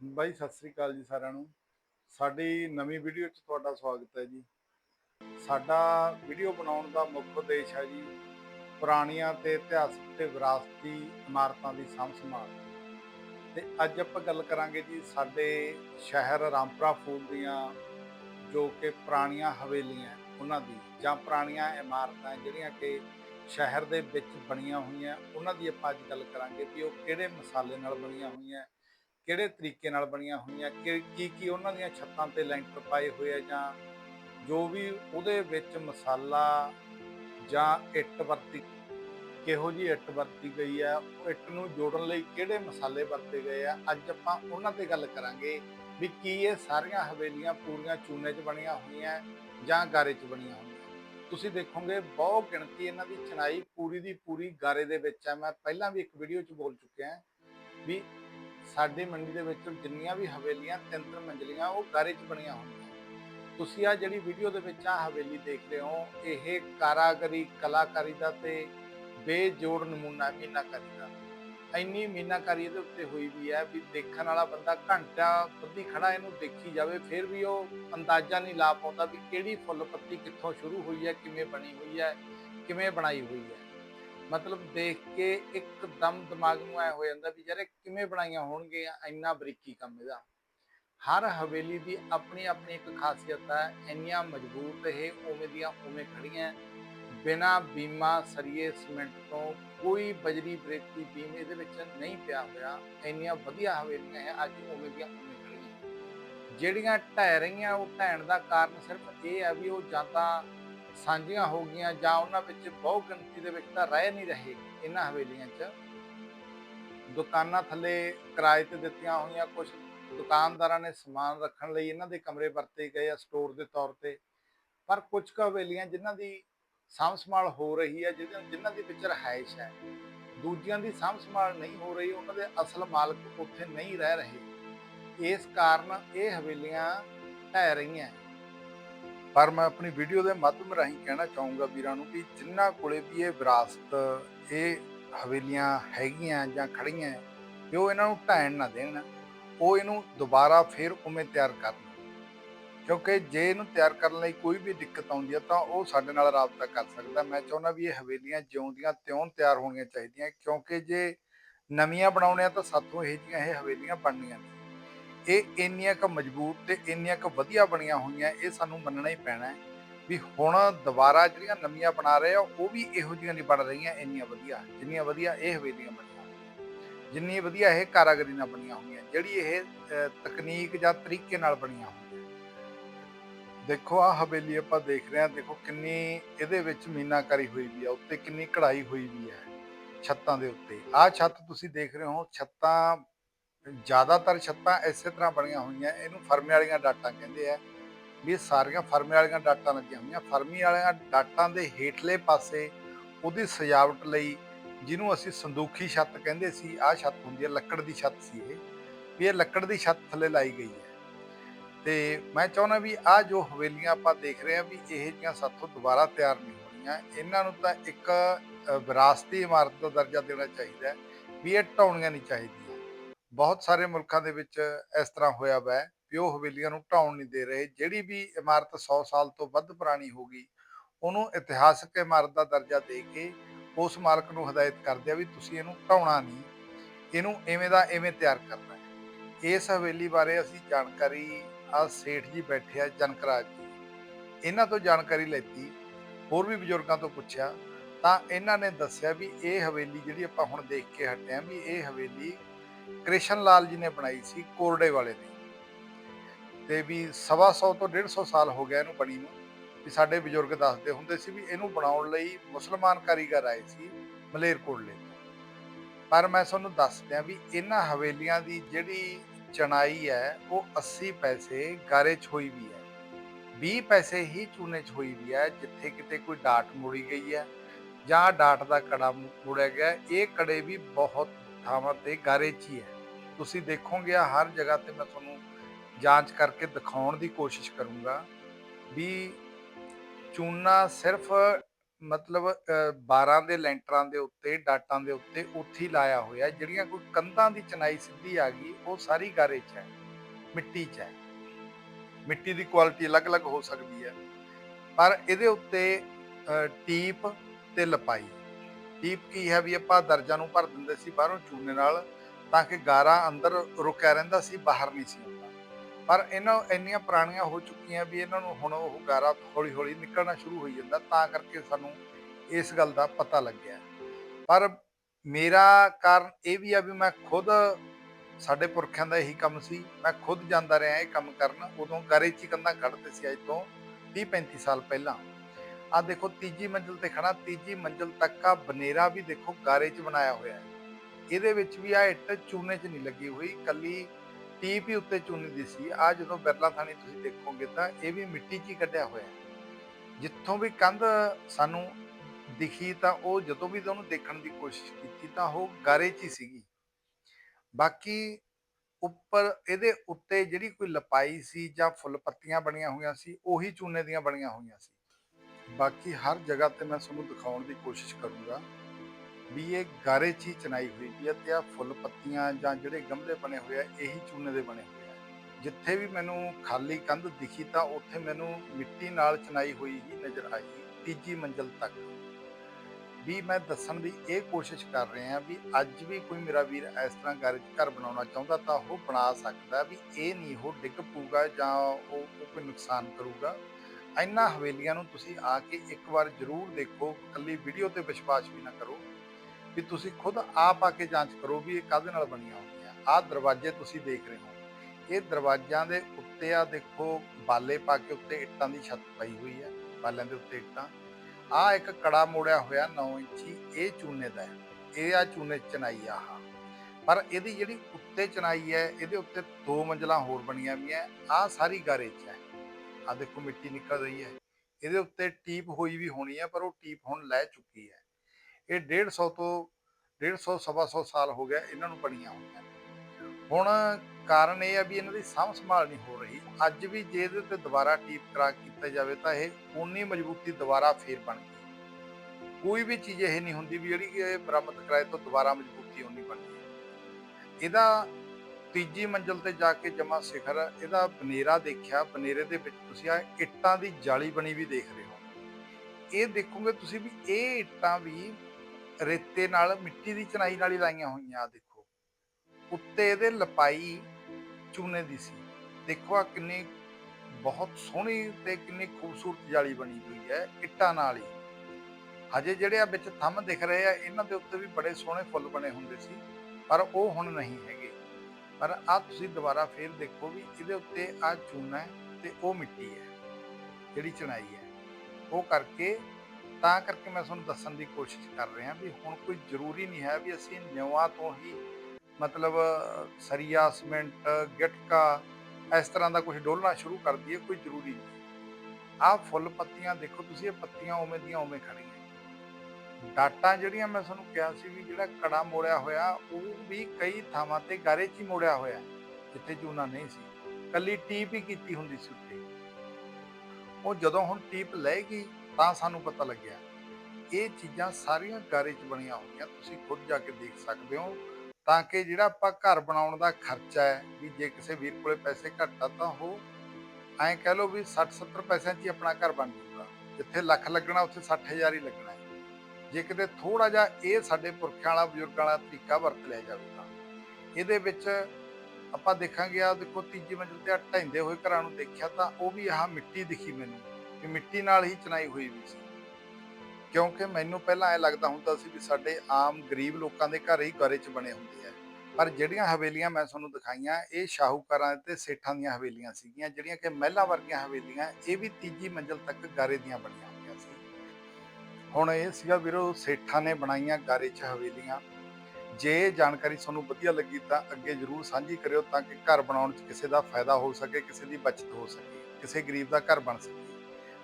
ਬਾਈ, ਸਤਿ ਸ੍ਰੀ ਅਕਾਲ ਜੀ ਸਾਰਿਆਂ ਨੂੰ। ਸਾਡੀ ਨਵੀਂ ਵੀਡੀਓ 'ਚ ਤੁਹਾਡਾ ਸਵਾਗਤ ਹੈ ਜੀ। ਸਾਡਾ ਵੀਡੀਓ ਬਣਾਉਣ ਦਾ ਮੁੱਖ ਉਦੇਸ਼ ਹੈ ਜੀ ਪੁਰਾਣੀਆਂ ਤੇ ਇਤਿਹਾਸਕ ਤੇ ਵਿਰਾਸਤੀ ਇਮਾਰਤਾਂ ਦੀ ਸਾਂਭ ਸੰਭਾਲ। ਤੇ ਅੱਜ ਆਪਾਂ ਗੱਲ ਕਰਾਂਗੇ ਜੀ ਸਾਡੇ ਸ਼ਹਿਰ ਰਾਮਪੁਰਾ ਫੂਲ ਦੀਆਂ, ਜੋ ਕਿ ਪੁਰਾਣੀਆਂ ਹਵੇਲੀਆਂ ਉਹਨਾਂ ਦੀ, ਜਾਂ ਪੁਰਾਣੀਆਂ ਇਮਾਰਤਾਂ ਜਿਹੜੀਆਂ ਕਿ ਸ਼ਹਿਰ ਦੇ ਵਿੱਚ ਬਣੀਆਂ ਹੋਈਆਂ, ਉਹਨਾਂ ਦੀ ਆਪਾਂ ਅੱਜ ਗੱਲ ਕਰਾਂਗੇ ਕਿ ਉਹ ਕਿਹੜੇ ਮਸਾਲੇ ਨਾਲ ਬਣੀਆਂ ਹੋਈਆਂ ਕਿਹੜੇ ਤਰੀਕੇ ਨਾਲ ਬਣੀਆਂ ਹੋਈਆਂ, ਕਿ, ਕੀ ਕੀ ਉਹਨਾਂ ਦੀਆਂ ਛੱਤਾਂ ਤੇ ਲੈਂਟਰ ਪਾਏ ਹੋਏ ਆ ਜਾਂ ਜੋ ਵੀ ਉਹਦੇ ਵਿੱਚ ਮਸਾਲਾ ਜਾਂ ਇੱਟ ਵਰਤੀ, ਕਿਹੋ ਜੀ ਇੱਟ ਵਰਤੀ ਗਈ ਆ, ਉਹ ਇੱਟ ਨੂੰ ਜੋੜਨ ਲਈ ਕਿਹੜੇ ਮਸਾਲੇ ਵਰਤੇ ਗਏ ਆ, ਅੱਜ ਆਪਾਂ ਉਹਨਾਂ ਤੇ ਗੱਲ ਕਰਾਂਗੇ ਵੀ ਕੀ ਇਹ ਸਾਰੀਆਂ ਹਵੇਲੀਆਂ ਪੂਰੀਆਂ ਚੂਨੇ 'ਚ ਬਣੀਆਂ ਹੋਈਆਂ ਜਾਂ ਗਾਰੇ 'ਚ ਬਣੀਆਂ ਹੋਈਆਂ। ਤੁਸੀਂ ਦੇਖੋਗੇ ਬਹੁਤ ਗਿਣਤੀ ਇਹਨਾਂ ਦੀ ਚਨਾਈ ਪੂਰੀ ਦੀ ਪੂਰੀ ਗਾਰੇ ਦੇ ਵਿੱਚ ਆ, ਮੈਂ ਪਹਿਲਾਂ ਵੀ ਇੱਕ ਵੀਡੀਓ 'ਚ ਬੋਲ ਚੁੱਕਿਆ ਵੀ ਸਾਡੀ ਮੰਡੀ ਦੇ ਵਿੱਚ ਜਿੰਨੀਆਂ ਵੀ ਹਵੇਲੀਆਂ, ਤਿੰਨ ਤਿੰਨ ਮੰਜ਼ਲੀਆਂ, ਉਹ ਗਾਰੇ 'ਚ ਬਣੀਆਂ ਹੋਈਆਂ ਤੁਸੀਂ ਆ ਜਿਹੜੀ ਵੀਡੀਓ ਦੇ ਵਿੱਚ ਆ ਹਵੇਲੀ ਦੇਖ ਰਹੇ ਹੋ, ਇਹ ਕਾਰਾਗਰੀ, ਕਲਾਕਾਰੀ ਦਾ ਤੇ ਬੇਜੋੜ ਨਮੂਨਾ, ਮੀਨਾਕਾਰੀ ਦਾ। ਇੰਨੀ ਮੀਨਾਕਾਰੀ ਇਹਦੇ ਉੱਤੇ ਹੋਈ ਵੀ ਹੈ ਵੀ ਦੇਖਣ ਵਾਲਾ ਬੰਦਾ ਘੰਟਾ ਬੱਧੀ ਖੜਾ ਇਹਨੂੰ ਦੇਖੀ ਜਾਵੇ, ਫਿਰ ਵੀ ਉਹ ਅੰਦਾਜ਼ਾ ਨਹੀਂ ਲਾ ਪਾਉਂਦਾ ਵੀ ਕਿਹੜੀ ਫੁੱਲ ਪੱਤੀ ਕਿੱਥੋਂ ਸ਼ੁਰੂ ਹੋਈ ਹੈ, ਕਿਵੇਂ ਬਣੀ ਹੋਈ ਹੈ, ਕਿਵੇਂ ਬਣਾਈ ਹੋਈ ਹੈ। ਮਤਲਬ ਦੇਖ ਕੇ ਇੱਕਦਮ ਦਿਮਾਗ ਨੂੰ ਐ ਹੋ ਜਾਂਦਾ ਵੀ ਯਾਰ ਇਹ ਕਿਵੇਂ ਬਣਾਈਆਂ ਹੋਣਗੀਆਂ, ਇੰਨਾ ਬਰੀਕੀ ਕੰਮ ਇਹਦਾ। ਹਰ ਹਵੇਲੀ ਦੀ ਆਪਣੀ ਆਪਣੀ ਇੱਕ ਖਾਸੀਅਤ ਹੈ, ਇੰਨੀਆਂ ਮਜ਼ਬੂਤ ਇਹ ਉਵੇਂ ਦੀਆਂ ਉਵੇਂ ਖੜੀਆਂ ਬਿਨਾ ਬੀਮਾ, ਸਰੀਏ, ਸੀਮੈਂਟ ਤੋਂ ਕੋਈ ਬਜਰੀ ਬਰੇਤੀ ਬੀਮ ਇਹਦੇ ਵਿੱਚ ਨਹੀਂ ਪਿਆ ਹੋਇਆ। ਇੰਨੀਆਂ ਵਧੀਆ ਹਵੇਲੀਆਂ ਹੈ ਅੱਜ ਉਵੇਂ ਦੀਆਂ ਉਵੇਂ ਖੜੀਆਂ ਜਿਹੜੀਆਂ ਢਹਿ ਰਹੀਆਂ, ਉਹ ਢਹਿਣ ਦਾ ਕਾਰਨ ਸਿਰਫ ਇਹ ਹੈ ਵੀ ਉਹ ਜਾਂ ਤਾਂ ਸਾਂਝੀਆਂ ਹੋ ਗਈਆਂ ਜਾਂ ਉਹਨਾਂ ਵਿੱਚ ਬਹੁ ਗਿਣਤੀ ਦੇ ਵਿੱਚ ਤਾਂ ਰਹਿ ਨਹੀਂ ਰਹੇ ਇਹਨਾਂ ਹਵੇਲੀਆਂ 'ਚ। ਦੁਕਾਨਾਂ ਥੱਲੇ ਕਿਰਾਏ ਤੇ ਦਿੱਤੀਆਂ ਹੋਈਆਂ ਕੁਝ ਦੁਕਾਨਦਾਰਾਂ ਨੇ ਸਮਾਨ ਰੱਖਣ ਲਈ ਇਹਨਾਂ ਦੇ ਕਮਰੇ ਵਰਤੇ ਗਏ ਆ ਸਟੋਰ ਦੇ ਤੌਰ ਤੇ। ਪਰ ਕੁਝ ਕੁ ਹਵੇਲੀਆਂ ਜਿਨ੍ਹਾਂ ਦੀ ਸਾਂਭ ਸੰਭਾਲ ਹੋ ਰਹੀ ਹੈ, ਜਿਹਨਾਂ, ਜਿਨ੍ਹਾਂ ਦੀ ਵਿੱਚ ਰਹਾਇਸ਼ ਹੈ, ਦੂਜਿਆਂ ਦੀ ਸਾਂਭ ਸੰਭਾਲ ਨਹੀਂ ਹੋ ਰਹੀ, ਉਹਨਾਂ ਦੇ ਅਸਲ ਮਾਲਕ ਉੱਥੇ ਨਹੀਂ ਰਹਿ ਰਹੇ। ਇਸ ਕਾਰਨ ਇਹ ਹਵੇਲੀਆਂ ਢਹਿ ਰਹੀਆਂ। ਪਰ ਮੈਂ ਆਪਣੀ ਵੀਡੀਓ ਦੇ ਮਾਧਿਅਮ ਰਾਹੀਂ ਕਹਿਣਾ ਚਾਹੂੰਗਾ ਵੀਰਾਂ ਨੂੰ ਕਿ ਜਿਨ੍ਹਾਂ ਕੋਲੇ ਵੀ ਇਹ ਵਿਰਾਸਤ, ਇਹ ਹਵੇਲੀਆਂ ਹੈਗੀਆਂ ਜਾਂ ਖੜੀਆਂ ਕਿ ਉਹ ਇਹਨਾਂ ਨੂੰ ਢਹਿਣ ਨਾ ਦੇਣ, ਉਹ ਇਹਨੂੰ ਦੁਬਾਰਾ ਫੇਰ ਉਵੇਂ ਤਿਆਰ ਕਰਨ। ਕਿਉਂਕਿ ਜੇ ਇਹਨੂੰ ਤਿਆਰ ਕਰਨ ਲਈ ਕੋਈ ਵੀ ਦਿੱਕਤ ਆਉਂਦੀ ਹੈ ਤਾਂ ਉਹ ਸਾਡੇ ਨਾਲ ਰਾਬਤਾ ਕਰ ਸਕਦਾ। ਮੈਂ ਚਾਹੁੰਦਾ ਵੀ ਇਹ ਹਵੇਲੀਆਂ ਜਿਉਂਦੀਆਂ ਤਿਉਂ ਤਿਆਰ ਹੋਣੀਆਂ ਚਾਹੀਦੀਆਂ, ਕਿਉਂਕਿ ਜੇ ਨਵੀਆਂ ਬਣਾਉਣੇ ਆ ਤਾਂ ਸਾਥੋਂ ਇਹ ਜੀਆਂ ਇਹ ਹਵੇਲੀਆਂ ਬਣਨੀਆਂ ਨੇ। ਇਹ ਇੰਨੀਆਂ ਕੁ ਮਜ਼ਬੂਤ ਤੇ ਇੰਨੀਆਂ ਕੁ ਵਧੀਆ ਬਣੀਆਂ ਹੋਈਆਂ, ਇਹ ਸਾਨੂੰ ਮੰਨਣਾ ਹੀ ਪੈਣਾ ਵੀ ਹੁਣ ਦੁਬਾਰਾ ਜਿਹੜੀਆਂ ਨਵੀਆਂ ਬਣਾ ਰਹੇ ਆ, ਉਹ ਵੀ ਇਹੋ ਜਿਹੀਆਂ ਨਹੀਂ ਬਣ ਰਹੀਆਂ, ਇੰਨੀਆਂ ਵਧੀਆ, ਜਿੰਨੀਆਂ ਵਧੀਆ ਇਹ ਹਵੇਲੀਆਂ ਬਣੀਆਂ ਜਿੰਨੀ ਵਧੀਆ ਇਹ ਕਾਰਾਗਰੀ ਨਾਲ ਬਣੀਆਂ ਹੋਈਆਂ, ਜਿਹੜੀ ਇਹ ਤਕਨੀਕ ਜਾਂ ਤਰੀਕੇ ਨਾਲ ਬਣੀਆਂ ਹੋਈਆਂ। ਦੇਖੋ ਆ ਹਵੇਲੀ ਆਪਾਂ ਦੇਖ ਰਹੇ ਹਾਂ, ਦੇਖੋ ਕਿੰਨੀ ਇਹਦੇ ਵਿੱਚ ਮੀਨਾਕਾਰੀ ਹੋਈ ਵੀ ਆ, ਉੱਤੇ ਕਿੰਨੀ ਕਢਾਈ ਹੋਈ ਵੀ ਹੈ, ਛੱਤਾਂ ਦੇ ਉੱਤੇ। ਆਹ ਛੱਤ ਤੁਸੀਂ ਦੇਖ ਰਹੇ ਹੋ, ਛੱਤਾਂ ਜ਼ਿਆਦਾਤਰ ਛੱਤਾਂ ਇਸੇ ਤਰ੍ਹਾਂ ਬਣੀਆਂ ਹੋਈਆਂ, ਇਹਨੂੰ ਫਰਮੇ ਵਾਲੀਆਂ ਡਾਟਾਂ ਕਹਿੰਦੇ ਆ। ਵੀ ਇਹ ਸਾਰੀਆਂ ਫਰਮੇ ਵਾਲੀਆਂ ਡਾਟਾਂ ਲੱਗੀਆਂ ਹੋਈਆਂ। ਫਰਮੀ ਵਾਲੀਆਂ ਡਾਟਾਂ ਦੇ ਹੇਠਲੇ ਪਾਸੇ ਉਹਦੀ ਸਜਾਵਟ ਲਈ ਜਿਹਨੂੰ ਅਸੀਂ ਸੰਦੂਖੀ ਛੱਤ ਕਹਿੰਦੇ ਸੀ, ਆਹ ਛੱਤ ਹੁੰਦੀ ਹੈ, ਲੱਕੜ ਦੀ ਛੱਤ ਸੀ ਇਹ। ਵੀ ਇਹ ਲੱਕੜ ਦੀ ਛੱਤ ਥੱਲੇ ਲਾਈ ਗਈ ਹੈ। ਤੇ ਮੈਂ ਚਾਹੁੰਦਾ ਵੀ ਆਹ ਜੋ ਹਵੇਲੀਆਂ ਆਪਾਂ ਦੇਖ ਰਹੇ ਹਾਂ ਵੀ ਇਹ ਜੀਆਂ ਸਾਥੋਂ ਦੁਬਾਰਾ ਤਿਆਰ ਨਹੀਂ ਹੋਣੀਆਂ, ਇਹਨਾਂ ਨੂੰ ਤਾਂ ਇੱਕ ਵਿਰਾਸਤੀ ਇਮਾਰਤ ਦਾ ਦਰਜਾ ਦੇਣਾ ਚਾਹੀਦਾ ਵੀ ਇਹ ਢਾਉਣੀਆਂ ਨਹੀਂ ਚਾਹੀਦੀਆਂ। ਬਹੁਤ ਸਾਰੇ ਮੁਲਕਾਂ ਦੇ ਵਿੱਚ ਇਸ ਤਰ੍ਹਾਂ ਹੋਇਆ ਵੈ। ਵੀ ਉਹ ਹਵੇਲੀਆਂ ਨੂੰ ਢਾਉਣ ਨਹੀਂ ਦੇ ਰਹੇ। ਜਿਹੜੀ ਵੀ ਇਮਾਰਤ 100 ਸਾਲ ਤੋਂ ਵੱਧ ਪੁਰਾਣੀ ਹੋ ਗਈ, ਉਹਨੂੰ ਇਤਿਹਾਸਕ ਇਮਾਰਤ ਦਾ ਦਰਜਾ ਦੇ ਕੇ ਉਸ ਮਾਲਕ ਨੂੰ ਹਦਾਇਤ ਕਰਦੇ ਆ ਵੀ ਤੁਸੀਂ ਇਹਨੂੰ ਢਾਉਣਾ ਨਹੀਂ। ਇਹਨੂੰ ਐਵੇਂ ਦਾ ਐਵੇਂ ਤਿਆਰ ਕਰਨਾ ਹੈ। ਇਸ ਹਵੇਲੀ ਬਾਰੇ ਅਸੀਂ ਜਾਣਕਾਰੀ ਆ ਸੇਠ ਜੀ ਬੈਠੇ ਆ ਜਨਕਰਾਜ ਜੀ। ਇਹਨਾਂ ਤੋਂ ਜਾਣਕਾਰੀ ਲੈਤੀ, ਹੋਰ ਵੀ ਬਜ਼ੁਰਗਾਂ ਤੋਂ ਪੁੱਛਿਆ। ਤਾਂ ਇਹਨਾਂ ਨੇ ਦੱਸਿਆ ਵੀ ਇਹ ਹਵੇਲੀ ਜਿਹੜੀ ਆਪਾਂ ਹੁਣ ਦੇਖ ਕੇ ਹਟੇ ਆ ਵੀ ਇਹ ਹਵੇਲੀ ਕ੍ਰਿਸ਼ਨ ਲਾਲ ਜੀ ਨੇ ਬਣਾਈ ਸੀ ਕੋਰੜੇ ਵਾਲੇ ਦੀ। ਤੇ ਵੀ ਸਵਾ ਸੌ ਤੋਂ 150 ਸਾਲ ਹੋ ਗਿਆ ਇਹਨੂੰ ਬਣੀ ਨੂੰ, ਵੀ ਸਾਡੇ ਬਜ਼ੁਰਗ ਦੱਸਦੇ ਹੁੰਦੇ ਸੀ ਵੀ ਇਹਨੂੰ ਬਣਾਉਣ ਲਈ ਮੁਸਲਮਾਨ ਕਾਰੀਗਰ ਆਏ ਸੀ ਮਲੇਰਕੋਟਲੇ ਤੋਂ। ਪਰ ਮੈਂ ਤੁਹਾਨੂੰ ਦੱਸ ਦਿਆਂ ਵੀ ਇਹਨਾਂ ਹਵੇਲੀਆਂ ਦੀ ਜਿਹੜੀ ਚਣਾਈ ਹੈ, ਉਹ 80 ਪੈਸੇ ਗਾਰੇ 'ਚ ਹੋਈ ਵੀ ਹੈ। 20 ਪੈਸੇ ਹੀ ਚੂਨੇ 'ਚ ਹੋਈ ਵੀ ਹੈ, ਜਿੱਥੇ ਕਿਤੇ ਕੋਈ ਡਾਟ ਮੁੜੀ ਗਈ ਹੈ ਜਾਂ ਡਾਟ ਦਾ ਕੜਾ ਮੁੜਿਆ ਗਿਆ, ਇਹ ਕੜੇ ਵੀ ਬਹੁਤ ਥਾਵਾਂ ਤੇ ਗਾਰੇ 'ਚ ਹੀ ਹੈ। ਤੁਸੀਂ ਦੇਖੋਗੇ ਹਰ ਜਗ੍ਹਾ ਤੇ ਮੈਂ ਤੁਹਾਨੂੰ ਜਾਂਚ ਕਰਕੇ ਦਿਖਾਉਣ ਦੀ ਕੋਸ਼ਿਸ਼ ਕਰੂੰਗਾ ਵੀ ਚੂਨਾ ਸਿਰਫ ਮਤਲਬ ਅ, 12 ਦੇ ਲੈਂਟਰਾਂ ਦੇ ਉੱਤੇ ਡਾਟਾਂ ਦੇ ਉੱਤੇ ਉੱਥੇ ਹੀ ਲਾਇਆ ਹੋਇਆ ਜਿਹੜੀਆਂ ਕੋਈ ਕੰਧਾਂ ਦੀ ਚਨਾਈ ਸਿੱਧੀ ਆ ਗਈ ਉਹ ਸਾਰੀ ਗਾਰੇ 'ਚ ਹੈ ਮਿੱਟੀ 'ਚ ਹੈ। ਮਿੱਟੀ ਦੀ ਕੁਆਲਿਟੀ ਅਲੱਗ-ਅਲੱਗ ਹੋ ਸਕਦੀ ਹੈ। ਪਰ ਇਹਦੇ ਉੱਤੇ ਟੀਪ ਤੇ ਲਪਾਈ। ਟੀਪ ਕੀ ਹੈ ਵੀ ਆਪਾਂ ਦਰਜਾਂ ਨੂੰ ਭਰ ਦਿੰਦੇ ਸੀ ਬਾਹਰੋਂ ਚੂਨੇ ਨਾਲ, ਤਾਂ ਕਿ ਗਾਰਾ ਅੰਦਰ ਰੁਕਿਆ ਰਹਿੰਦਾ ਸੀ, ਬਾਹਰ ਨਹੀਂ ਸੀ ਆਉਂਦਾ ਪਰ ਇਹਨਾਂ ਇੰਨੀਆਂ ਪੁਰਾਣੀਆਂ ਹੋ ਚੁੱਕੀਆਂ ਵੀ ਇਹਨਾਂ ਨੂੰ ਹੁਣ ਉਹ ਗਾਰਾ ਹੌਲੀ-ਹੌਲੀ ਨਿਕਲਣਾ ਸ਼ੁਰੂ ਹੋਈ ਜਾਂਦਾ, ਤਾਂ ਕਰਕੇ ਸਾਨੂੰ ਇਸ ਗੱਲ ਦਾ ਪਤਾ ਲੱਗਿਆ। ਪਰ ਮੇਰਾ ਕਾਰਨ ਇਹ ਵੀ ਆ ਵੀ ਮੈਂ ਖੁਦ ਸਾਡੇ ਪੁਰਖਿਆਂ ਦਾ ਇਹੀ ਕੰਮ ਸੀ, ਮੈਂ ਖੁਦ ਜਾਂਦਾ ਰਿਹਾ ਇਹ ਕੰਮ ਕਰਨ, ਉਦੋਂ ਗਾਰੇ 'ਚ ਕੰਧਾਂ ਕੱਢਦੇ ਸੀ ਅੱਜ ਤੋਂ 30 35 ਸਾਲ ਪਹਿਲਾਂ। ਆ ਦੇਖੋ ਤੀਜੀ ਮੰਜ਼ਲ ਤੇ ਖੜਾ, ਤੀਜੀ ਮੰਜ਼ਲ ਤੱਕ ਆ ਬਨੇਰਾ ਵੀ ਦੇਖੋ ਗਾਰੇ 'ਚ ਬਣਾਇਆ ਹੋਇਆ ਹੈ। ਇਹਦੇ ਵਿੱਚ ਵੀ ਆ ਇੱਟ ਚੂਨੇ 'ਚ ਨਹੀਂ ਲੱਗੀ ਹੋਈ, ਕੱਲੀ ਟੀਪ ਹੀ ਉੱਤੇ ਚੂਨੇ ਦੀ ਸੀ। ਆ ਜਦੋਂ ਬਿਰਲਾ ਥਾਣੀ ਤੁਸੀਂ ਦੇਖੋਗੇ ਤਾਂ ਇਹ ਵੀ ਮਿੱਟੀ 'ਚ ਹੀ ਕੱਢਿਆ ਹੋਇਆ ਹੈ। ਜਿੱਥੋਂ ਵੀ ਕੰਧ ਸਾਨੂੰ ਦਿਖੀ ਤਾਂ ਉਹ ਜਦੋਂ ਵੀ ਉਹਨੂੰ ਦੇਖਣ ਦੀ ਕੋਸ਼ਿਸ਼ ਕੀਤੀ ਤਾਂ ਉਹ ਗਾਰੇ 'ਚ ਹੀ ਸੀਗੀ। ਬਾਕੀ ਉੱਪਰ ਇਹਦੇ ਉੱਤੇ ਜਿਹੜੀ ਕੋਈ ਲਪਾਈ ਸੀ ਜਾਂ ਫੁੱਲ ਪੱਤੀਆਂ ਬਣੀਆਂ ਹੋਈਆਂ ਸੀ, ਉਹੀ ਚੂਨੇ ਦੀਆਂ ਬਣੀਆਂ ਹੋਈਆਂ ਸੀ। ਬਾਕੀ ਹਰ ਜਗ੍ਹਾ ਤੇ ਮੈਂ ਤੁਹਾਨੂੰ ਦਿਖਾਉਣ ਦੀ ਕੋਸ਼ਿਸ਼ ਕਰੂੰਗਾ ਵੀ ਇਹ ਗਾਰੇ 'ਚ ਹੀ ਚਨਾਈ ਹੋਈ ਵੀ ਹੈ ਤੇ ਆ ਫੁੱਲ ਪੱਤੀਆਂ ਜਾਂ ਜਿਹੜੇ ਗਮਲੇ ਬਣੇ ਹੋਏ ਆ, ਇਹੀ ਚੂਨੇ ਦੇ ਬਣੇ ਹੋਏ ਆ। ਜਿੱਥੇ ਵੀ ਮੈਨੂੰ ਖਾਲੀ ਕੰਧ ਦਿਖੀ ਤਾਂ ਉੱਥੇ ਮੈਨੂੰ ਮਿੱਟੀ ਨਾਲ ਚਨਾਈ ਹੋਈ ਹੀ ਨਜ਼ਰ ਆਈ, ਤੀਜੀ ਮੰਜ਼ਲ ਤੱਕ। ਵੀ ਮੈਂ ਦੱਸਣ ਦੀ ਇਹ ਕੋਸ਼ਿਸ਼ ਕਰ ਰਿਹਾ ਵੀ ਅੱਜ ਵੀ ਕੋਈ ਮੇਰਾ ਵੀਰ ਇਸ ਤਰ੍ਹਾਂ ਘਰ ਘਰ ਬਣਾਉਣਾ ਚਾਹੁੰਦਾ ਤਾਂ ਉਹ ਬਣਾ ਸਕਦਾ ਵੀ ਇਹ ਨਹੀਂ ਉਹ ਡਿੱਗ ਪਊਗਾ ਜਾਂ ਉਹ ਉਹ ਕੋਈ ਨੁਕਸਾਨ ਕਰੂਗਾ। ਇਹਨਾਂ ਹਵੇਲੀਆਂ ਨੂੰ ਤੁਸੀਂ ਆ ਕੇ ਇੱਕ ਵਾਰ ਜ਼ਰੂਰ ਦੇਖੋ ਕੱਲੀ ਵੀਡੀਓ ਤੇ ਵਿਸ਼ਵਾਸ ਵੀ ਨਾ ਕਰੋ ਵੀ ਤੁਸੀਂ ਖੁਦ ਆਪ ਆ ਕੇ ਜਾਂਚ ਕਰੋ ਵੀ ਇਹ ਕਾਹਦੇ ਨਾਲ ਬਣੀਆਂ ਹੋਈਆਂ। ਆਹ ਦਰਵਾਜ਼ੇ ਤੁਸੀਂ ਦੇਖ ਰਹੇ ਹੋ। ਇਹ ਦਰਵਾਜ਼ਿਆਂ ਦੇ ਉੱਤੇ ਆ ਦੇਖੋ, ਬਾਲੇ ਪਾ ਕੇ ਉੱਤੇ ਇੱਟਾਂ ਦੀ ਛੱਤ ਪਈ ਹੋਈ ਹੈ ਬਾਲਿਆਂ ਦੇ ਉੱਤੇ ਇੱਟਾਂ। ਆ ਇੱਕ ਕੜਾ ਮੋੜਿਆ ਹੋਇਆ 9 ਇੰਚੀ, ਇਹ ਚੂਨੇ ਦਾ ਹੈ। ਇਹ ਆ ਚੂਨੇ ਚਨਾਈ ਆ ਪਰ ਇਹਦੀ ਜਿਹੜੀ ਉੱਤੇ ਚਨਾਈ ਹੈ, ਇਹਦੇ ਉੱਤੇ ਦੋ ਮੰਜ਼ਲਾਂ ਹੋਰ ਬਣੀਆਂ ਵੀ ਆ ਸਾਰੀ ਗਾਰੇ 'ਚ ਹੈ। ਆ ਦੇਖੋ ਮਿੱਟੀ ਨਿਕਲ ਰਹੀ ਹੈ। ਇਹਦੇ ਉੱਤੇ ਟੀਪ ਹੋਈ ਵੀ ਹੋਣੀ ਹੈ, ਪਰ ਉਹ ਟੀਪ ਹੁਣ ਲੈ ਚੁੱਕੀ ਹੈ। ਇਹ 150 ਤੋਂ 150 ਸਵਾ ਸੌ ਸਾਲ ਹੋ ਗਿਆ ਇਹਨਾਂ ਨੂੰ ਬਣੀਆਂ ਹੋਈਆਂ। ਹੁਣ ਕਾਰਨ ਇਹ ਹੈ ਵੀ ਇਹਨਾਂ ਦੀ ਸਾਂਭ ਸੰਭਾਲ ਨਹੀਂ ਹੋ ਰਹੀ। ਅੱਜ ਵੀ ਜੇ ਇਹਦੇ ਤੇ ਦੁਬਾਰਾ ਟੀਪ ਕਰਾ ਕੀਤਾ ਜਾਵੇ ਤਾਂ ਇਹ ਉਨੀ ਮਜ਼ਬੂਤੀ ਦੁਬਾਰਾ ਫੇਰ ਬਣ ਗਈ। ਕੋਈ ਵੀ ਚੀਜ਼ ਇਹ ਨਹੀਂ ਹੁੰਦੀ ਵੀ ਜਿਹੜੀ ਕਿ ਇਹ ਮੁਰੰਮਤ ਕਰਾਏ ਤੋਂ ਦੁਬਾਰਾ ਮਜ਼ਬੂਤੀ ਉਨੀ ਬਣਦੀ ਇਹਦਾ ਤੀਜੀ ਮੰਜ਼ਲ ਤੇ ਜਾ ਕੇ ਜਮਾ ਸਿਖਰ, ਇਹਦਾ ਬਨੇਰਾ ਦੇਖਿਆ, ਬਨੇਰੇ ਦੇ ਵਿੱਚ ਤੁਸੀਂ ਆ ਇੱਟਾਂ ਦੀ ਜਾਲੀ ਬਣੀ ਵੀ ਦੇਖ ਰਹੇ ਹੋ। ਇਹ ਦੇਖੋਗੇ ਤੁਸੀਂ ਵੀ ਇਹ ਇੱਟਾਂ ਵੀ ਰੇਤੇ ਨਾਲ, ਮਿੱਟੀ ਦੀ ਚਨਾਈ ਨਾਲ ਹੀ ਲਾਈਆਂ ਹੋਈਆਂ ਆ ਦੇਖੋ। ਉੱਤੇ ਇਹਦੇ ਲਪਾਈ ਚੂਨੇ ਦੀ ਸੀ। ਦੇਖੋ ਆ ਕਿੰਨੀ ਬਹੁਤ ਸੋਹਣੀ ਤੇ ਕਿੰਨੀ ਖੂਬਸੂਰਤ ਜਾਲੀ ਬਣੀ ਹੋਈ ਹੈ, ਇੱਟਾਂ ਨਾਲ ਹੀ। ਹਜੇ ਜਿਹੜੇ ਆ ਵਿੱਚ ਥੰਮ ਦਿਖ ਰਹੇ ਆ, ਇਹਨਾਂ ਦੇ ਉੱਤੇ ਵੀ ਬੜੇ ਸੋਹਣੇ ਫੁੱਲ ਬਣੇ ਹੁੰਦੇ ਸੀ, ਪਰ ਉਹ ਹੁਣ ਨਹੀਂ ਹੈਗੇ। ਪਰ ਆ ਤੁਸੀਂ ਦੁਬਾਰਾ ਫੇਰ ਦੇਖੋ ਵੀ ਇਹਦੇ ਉੱਤੇ ਆ ਚੂਨਾ ਹੈ ਤੇ ਉਹ ਮਿੱਟੀ ਹੈ, ਜਿਹੜੀ ਚਣਾਈ ਹੈ। ਉਹ ਕਰਕੇ ਤਾਂ ਕਰਕੇ ਮੈਂ ਤੁਹਾਨੂੰ ਦੱਸਣ ਦੀ ਕੋਸ਼ਿਸ਼ ਕਰ ਰਿਹਾ ਵੀ ਹੁਣ ਕੋਈ ਜ਼ਰੂਰੀ ਨਹੀਂ ਹੈ ਵੀ ਅਸੀਂ ਨਿਉਆਂ ਤੋਂ ਹੀ ਮਤਲਬ ਸਰੀਆ, ਸੀਮੈਂਟ, ਗਿਟਕਾ ਇਸ ਤਰ੍ਹਾਂ ਦਾ ਕੁਝ ਡੋਲਣਾ ਸ਼ੁਰੂ ਕਰ ਦਈਏ, ਕੋਈ ਜ਼ਰੂਰੀ ਨਹੀਂ। ਆਹ ਫੁੱਲ ਪੱਤੀਆਂ ਦੇਖੋ ਤੁਸੀਂ, ਇਹ ਪੱਤੀਆਂ ਉਵੇਂ ਦੀਆਂ ਉਵੇਂ ਖੜੀਆਂ ਡਾਟਾਂ ਜਿਹੜੀਆਂ ਮੈਂ ਤੁਹਾਨੂੰ ਕਿਹਾ ਸੀ ਵੀ ਜਿਹੜਾ ਕੜਾ ਮੋੜਿਆ ਹੋਇਆ, ਉਹ ਵੀ ਕਈ ਥਾਵਾਂ ਤੇ ਗਾਰੇ 'ਚ ਹੀ ਮੋੜਿਆ ਹੋਇਆ, ਜਿੱਥੇ ਚੂਨਾ ਨਹੀਂ ਸੀ। ਕੱਲੀ ਟੀਪ ਹੀ ਕੀਤੀ ਹੁੰਦੀ ਸੀ ਉੱਤੇ ਉਹ ਜਦੋਂ ਹੁਣ ਟੀਪ ਲੈ ਤਾਂ ਸਾਨੂੰ ਪਤਾ ਲੱਗਿਆ। ਇਹ ਚੀਜ਼ਾਂ ਸਾਰੀਆਂ ਗਾਰੇ 'ਚ ਬਣੀਆਂ ਹੋਈਆਂ, ਤੁਸੀਂ ਖੁਦ ਜਾ ਕੇ ਦੇਖ ਸਕਦੇ ਹੋ। ਤਾਂ ਕਿ ਜਿਹੜਾ ਆਪਾਂ ਘਰ ਬਣਾਉਣ ਦਾ ਖਰਚਾ ਹੈ, ਵੀ ਜੇ ਕਿਸੇ ਵੀਰ ਕੋਲੇ ਪੈਸੇ ਘੱਟ ਆ ਤਾਂ ਉਹ ਐਂ ਕਹਿ ਲਓ ਵੀ 60 70 ਪੈਸਿਆਂ 'ਚ ਹੀ ਆਪਣਾ ਘਰ ਬਣ ਜਾਊਗਾ ਜਿੱਥੇ ਲੱਖ ਲੱਗਣਾ, ਉੱਥੇ 60000 ਹੀ ਲੱਗਣਾ ਹੈ। ਜੇ ਕਿਤੇ ਥੋੜਾ ਜਿਹਾ ਇਹ ਸਾਡੇ ਪੁਰਖਿਆਂ ਵਾਲਾ, ਬਜ਼ੁਰਗਾਂ ਵਾਲਾ ਤਰੀਕਾ ਵਰਤ ਲਿਆ ਜਾਵੇ ਤਾਂ। ਇਹਦੇ ਵਿੱਚ ਆਪਾਂ ਦੇਖਾਂਗੇ ਆ ਦੇਖੋ ਤੀਜੀ ਮੰਜ਼ਿਲ ਤੇ ਆ ਢਹਿੰਦੇ ਹੋਏ ਘਰਾਂ ਨੂੰ ਦੇਖਿਆ ਤਾਂ ਉਹ ਵੀ ਆਹ ਮਿੱਟੀ ਦਿਖੀ ਮੈਨੂੰ ਕਿ ਮਿੱਟੀ ਨਾਲ ਹੀ ਚਨਾਈ ਹੋਈ ਵੀ ਸੀ। ਕਿਉਂਕਿ ਮੈਨੂੰ ਪਹਿਲਾਂ ਐ ਲੱਗਦਾ ਹੁੰਦਾ ਸੀ ਵੀ ਸਾਡੇ ਆਮ ਗਰੀਬ ਲੋਕਾਂ ਦੇ ਘਰ ਹੀ ਗਰੇ 'ਚ ਬਣੇ ਹੁੰਦੇ ਆ। ਪਰ ਜਿਹੜੀਆਂ ਹਵੇਲੀਆਂ ਮੈਂ ਤੁਹਾਨੂੰ ਦਿਖਾਈਆਂ, ਇਹ ਸ਼ਾਹੂਕਾਰਾਂ ਤੇ ਸੇਠਾਂ ਦੀਆਂ ਹਵੇਲੀਆਂ ਸੀਗੀਆਂ, ਜਿਹੜੀਆਂ ਕਿ ਮਹਿਲਾ ਵਰਗੀਆਂ ਹਵੇਲੀਆਂ, ਇਹ ਵੀ ਤੀਜੀ ਮੰਜ਼ਿਲ ਤੱਕ ਗਾਰੇ ਦੀਆਂ ਬਣੀਆਂ। ਹੁਣ ਇਹ ਸੀਗਾ ਵੀਰੋ, ਸੇਠਾਂ ਨੇ ਬਣਾਈਆਂ ਗਾਰੇ 'ਚ ਹਵੇਲੀਆਂ। ਜੇ ਜਾਣਕਾਰੀ ਤੁਹਾਨੂੰ ਵਧੀਆ ਲੱਗੀ ਤਾਂ ਅੱਗੇ ਜਰੂਰ ਸਾਂਝੀ ਕਰਿਓ ਤਾਂ ਕਿ ਘਰ ਬਣਾਉਣ 'ਚ ਕਿਸੇ ਦਾ ਫਾਇਦਾ ਹੋ ਸਕੇ, ਕਿਸੇ ਦੀ ਬਚਤ ਹੋ ਸਕੇ, ਕਿਸੇ ਗਰੀਬ ਦਾ ਘਰ ਬਣ ਸਕੇ।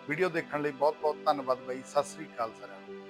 ਵੀਡੀਓ ਦੇਖਣ ਲਈ ਬਹੁਤ ਬਹੁਤ ਧੰਨਵਾਦ ਬਾਈ, ਸਤਿ ਸ੍ਰੀ ਅਕਾਲ ਸਾਰਿਆਂ ਨੂੰ।